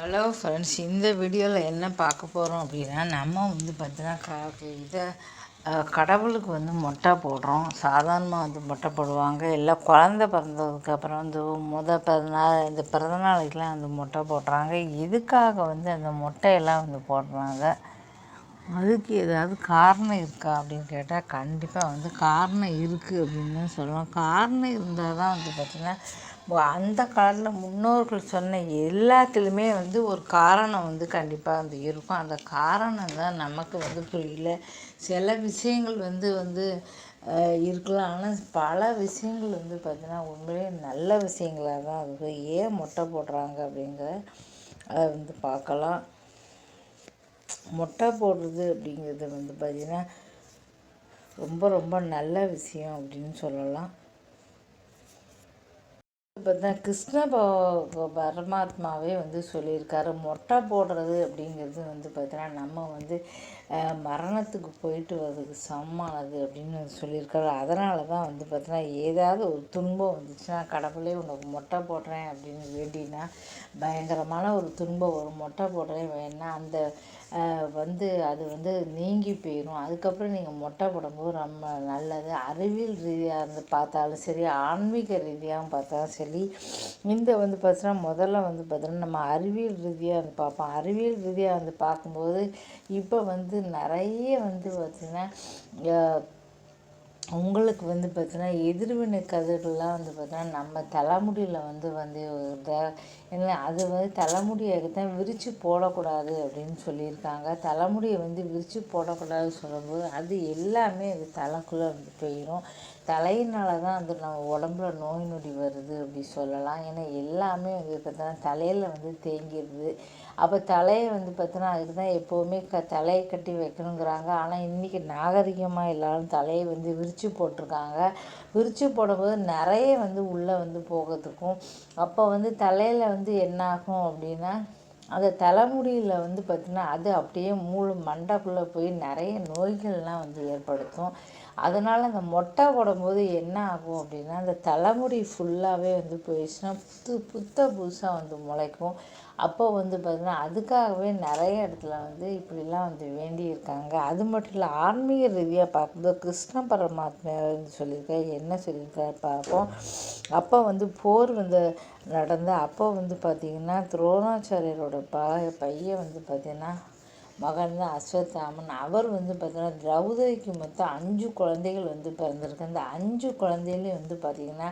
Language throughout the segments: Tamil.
ஹலோ ஃப்ரெண்ட்ஸ் இந்த வீடியோவில் என்ன பார்க்க போகிறோம் அப்படின்னா நம்ம வந்து பார்த்தீங்கன்னா க இதை கடவுளுக்கு வந்து மொட்டை போடுறோம். சாதாரணமாக வந்து மொட்டை போடுவாங்க. இல்லை குழந்த பிறந்ததுக்கு அப்புறம் வந்து முத பிறந்தநாள் இந்த பிறந்தநாளைக்கெலாம் வந்து மொட்டை போடுறாங்க. இதுக்காக வந்து அந்த மொட்டையெல்லாம் வந்து போடுறாங்க. அதுக்கு ஏதாவது காரணம் இருக்கா அப்படின்னு கேட்டால் கண்டிப்பாக வந்து காரணம் இருக்குது அப்படின்னு தான் சொல்லலாம் காரணம் இருந்தால் தான் வந்து பார்த்திங்கன்னா அந்த காலத்தில் முன்னோர்கள் சொன்ன எல்லாத்துலேயுமே வந்து ஒரு காரணம் வந்து கண்டிப்பாக வந்து இருக்கும். அந்த காரணம் தான் நமக்கு வந்து புரியல. சில விஷயங்கள் வந்து வந்து இருக்கலாம். ஆனால் பல விஷயங்கள் வந்து பார்த்திங்கன்னா உண்மையிலேயே நல்ல விஷயங்களாக தான் இருக்குது ஏன் மொட்டை போடுறாங்க அப்படிங்கிற அதை வந்து பார்க்கலாம். மொட்டை போடுறது அப்படிங்கிறது வந்து பார்த்திங்கன்னா ரொம்ப ரொம்ப நல்ல விஷயம் அப்படின்னு சொல்லலாம். பார்த்தா கிருஷ்ண ப- பரமாத்மாவே வந்து சொல்லியிருக்காரு மொட்டை போடுறது அப்படிங்கிறது வந்து பார்த்தீங்கன்னா நம்ம வந்து மரணத்துக்கு போயிட்டு வர்றதுக்கு சமமானது அப்படின்னு சொல்லியிருக்காரு. அதனால தான் வந்து பார்த்தீங்கன்னா ஏதாவது ஒரு துன்பம் வந்துச்சுன்னா கடவுளே உனக்கு மொட்டை போடுறேன் அப்படின்னு வேண்டினா பயங்கரமான ஒரு துன்பம் வரும். மொட்டை போடுறேன் வேணா அந்த வந்து அது வந்து நீங்கி போயிடும் அதுக்கப்புறம் நீங்கள் மொட்டை போடும்போது ரொம்ப நல்லது. அறிவியல் ரீதியாக இருந்து பார்த்தாலும் சரி ஆன்மீக ரீதியாகவும் பார்த்தாலும் சரி இந்த வந்து பார்த்தீங்கன்னா முதல்ல வந்து பார்த்தீங்கன்னா நம்ம அறிவியல் ரீதியாக வந்து பார்ப்போம். அறிவியல் ரீதியாக வந்து பார்க்கும்போது இப்போ வந்து நிறைய வந்து பார்த்திங்கன்னா உங்களுக்கு வந்து பார்த்தீங்கன்னா எதிர்வினை கதிர்கள்லாம் வந்து பார்த்தீங்கன்னா நம்ம தலைமுடியில் வந்து வந்து என்ன அது வந்து தலைமுடியை தான் விரித்து போடக்கூடாது அப்படின்னு சொல்லியிருக்காங்க. தலைமுடியை வந்து விரித்து போடக்கூடாதுன்னு சொல்லும்போது அது எல்லாமே அது தலைக்குள்ளே வந்து போயிடும் தலையினால தான் அது நம்ம உடம்புல நோய் நொடி வருது அப்படி சொல்லலாம். ஏன்னா எல்லாமே வந்து பார்த்தோன்னா தலையில் வந்து தேங்கிடுது அப்போ தலையை வந்து பார்த்தோன்னா அதுக்கு தான் எப்போவுமே க தலையை கட்டி வைக்கணுங்கிறாங்க. ஆனால் இன்றைக்கி நாகரிகமாக எல்லாரும் தலையை வந்து விரித்து போட்டிருக்காங்க. விரித்து போடும்போது நிறைய வந்து உள்ளே வந்து போகிறதுக்கும் அப்போ வந்து தலையில் வந்து என்ன ஆகும் அப்படின்னா அந்த தலைமுடியில் வந்து பார்த்திங்கன்னா அது அப்படியே மூணு மண்டைக்குள்ளே போய் நிறைய நோய்கள்லாம் வந்து ஏற்படுத்தும். அதனால் அந்த மொட்டை போடும்போது என்ன ஆகும் அப்படின்னா அந்த தலைமுடி ஃபுல்லாகவே வந்து போயிடுச்சுன்னா புத்து புத்த புதுசாக வந்து முளைக்கும். அப்போ வந்து பார்த்திங்கன்னா அதுக்காகவே நிறைய இடத்துல வந்து இப்படிலாம் வந்து வேண்டியிருக்காங்க. அது மட்டும் இல்லை ஆன்மீக ரீதியாக பார்க்கும்போது கிருஷ்ண பரமாத்மா வந்து சொல்லியிருக்காரு என்ன சொல்லியிருக்காரு பார்ப்போம். அப்போ வந்து போர் வந்து நடந்த அப்போ வந்து பார்த்திங்கன்னா துரோணாச்சாரியரோட ப பையன் வந்து பார்த்திங்கன்னா மகன் தான் அஸ்வத்தாமன். அவர் வந்து பார்த்தீங்கன்னா திரௌபதிக்கு மொத்தம் அஞ்சு குழந்தைகள் வந்து பிறந்திருக்கு. அந்த அஞ்சு குழந்தைகளையும் வந்து பார்த்திங்கன்னா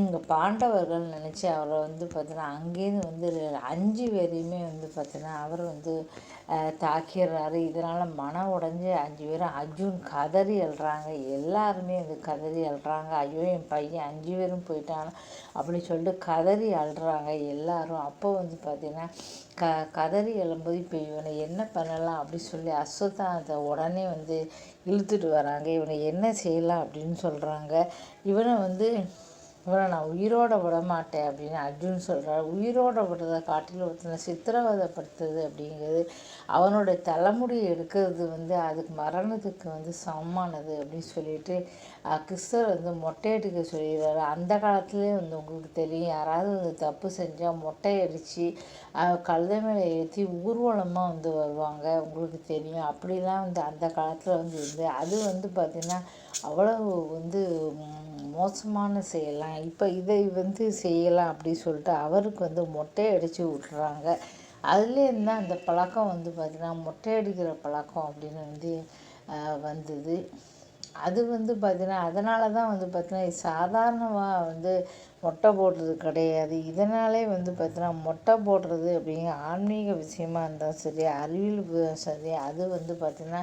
இங்கே பாண்டவர்கள் நினச்சி அவரை வந்து பார்த்தீங்கன்னா அங்கேருந்து வந்து அஞ்சு பேரையுமே வந்து பார்த்தீங்கன்னா அவர் வந்து தாக்கிடுறாரு. இதனால் மனம் உடஞ்சி அஞ்சு பேரும் அர்ஜுன் கதறி அழுறாங்க. எல்லாருமே வந்து கதறி அழுறாங்க. ஐயோ என் பையன் அஞ்சு பேரும் போயிட்டான் அப்படி சொல்லிட்டு கதறி அழுறாங்க எல்லாரும். அப்போ வந்து பார்த்திங்கன்னா க கதறி எழும்போது இப்போ இவனை என்ன பண்ணலாம் அப்படி சொல்லி அஸ்வத்தானத்தை உடனே வந்து இழுத்துட்டு வராங்க. இவனை என்ன செய்யலாம் அப்படின்னு சொல்கிறாங்க இவனை வந்து இவனை நான் உயிரோட விட மாட்டேன் அப்படின்னு அர்ஜுன் சொல்கிறார் உயிரோட விடுறதை காட்டில் ஒருத்தனை சித்திரவதைப்படுத்துறது அப்படிங்கிறது அவனோட தலைமுடியை எடுக்கிறது வந்து அதுக்கு மரணத்துக்கு வந்து சமமானது அப்படின்னு சொல்லிட்டு கிறிஸ்தர் வந்து மொட்டை எடுக்க சொல்லிடுறாரு. அந்த காலத்துலேயே வந்து உங்களுக்கு தெரியும் யாராவது வந்து தப்பு செஞ்சால் மொட்டை அடித்து கழுதை மேலே ஏற்றி ஊர்வலமாக வந்து வருவாங்க. உங்களுக்கு தெரியும். அப்படிலாம் வந்து அந்த காலத்தில் வந்து இருந்து அது வந்து பார்த்திங்கன்னா அவ்வளவு வந்து மோசமான செய்யலாம் இப்போ இதை வந்து செய்யலாம் அப்படின்னு சொல்லிட்டு அவருக்கு வந்து மொட்டை அடித்து விட்றாங்க அதுலேருந்து தான் அந்த பழக்கம் வந்து பார்த்திங்கன்னா மொட்டை அடிக்கிற பழக்கம் அப்படின்னு வந்து வந்தது. அது வந்து பார்த்திங்கன்னா அதனால தான் வந்து பார்த்திங்கன்னா சாதாரணமாக வந்து மொட்டை போடுறது கிடையாது. இதனாலே வந்து பார்த்திங்கன்னா மொட்டை போடுறது அப்படிங்கிற ஆன்மீக விஷயமா இருந்தாலும் சரி அறிவியல் சரி அது வந்து பார்த்திங்கன்னா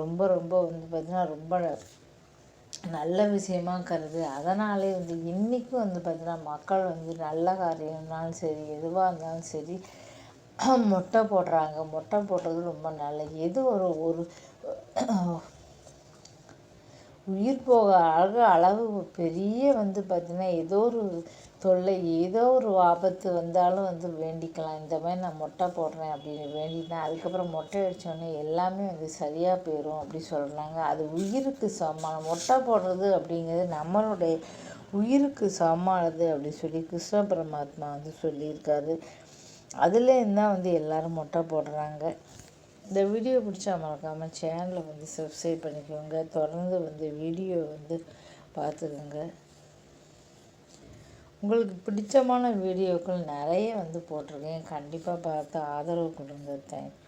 ரொம்ப ரொம்ப வந்து பார்த்திங்கன்னா ரொம்ப நல்ல விஷயமா கருது. அதனாலே வந்து இன்றைக்கும் வந்து பார்த்திங்கன்னா மக்கள் வந்து நல்ல காரியம்னாலும் சரி எதுவாக இருந்தாலும் சரி மொட்டை போடுறாங்க. மொட்டை போடுறது ரொம்ப நல்லது. எது ஒரு ஒரு உயிர் போக அழகு அளவு பெரிய வந்து பார்த்திங்கன்னா ஏதோ ஒரு தொல்லை ஏதோ ஒரு ஆபத்து வந்தாலும் வந்து வேண்டிக்கலாம். இந்த மாதிரி நான் மொட்டை போடுறேன் அப்படின்னு வேண்டிட்டேன் அதுக்கப்புறம் மொட்டை அடித்தோடனே எல்லாமே வந்து சரியாக போயிடும் அப்படி சொல்கிறாங்க அது உயிருக்கு சமமான மொட்டை போடுறது அப்படிங்கிறது நம்மளுடைய உயிருக்கு சமமானது அப்படி சொல்லி கிருஷ்ண பரமாத்மா வந்து சொல்லியிருக்காரு. அதுலேருந்து தான் வந்து எல்லோரும் மொட்டை போடுறாங்க. இந்த வீடியோ பிடிச்சா மறக்காமல் சேனலை வந்து சப்ஸ்கிரைப் பண்ணிக்கோங்க. தொடர்ந்து வந்து வீடியோ வந்து பார்த்துக்கோங்க. உங்களுக்கு பிடிச்சமான வீடியோக்கள் நிறைய வந்து போட்டிருக்கேன். கண்டிப்பாக பார்த்து ஆதரவு கொடுங்க. தேங்க்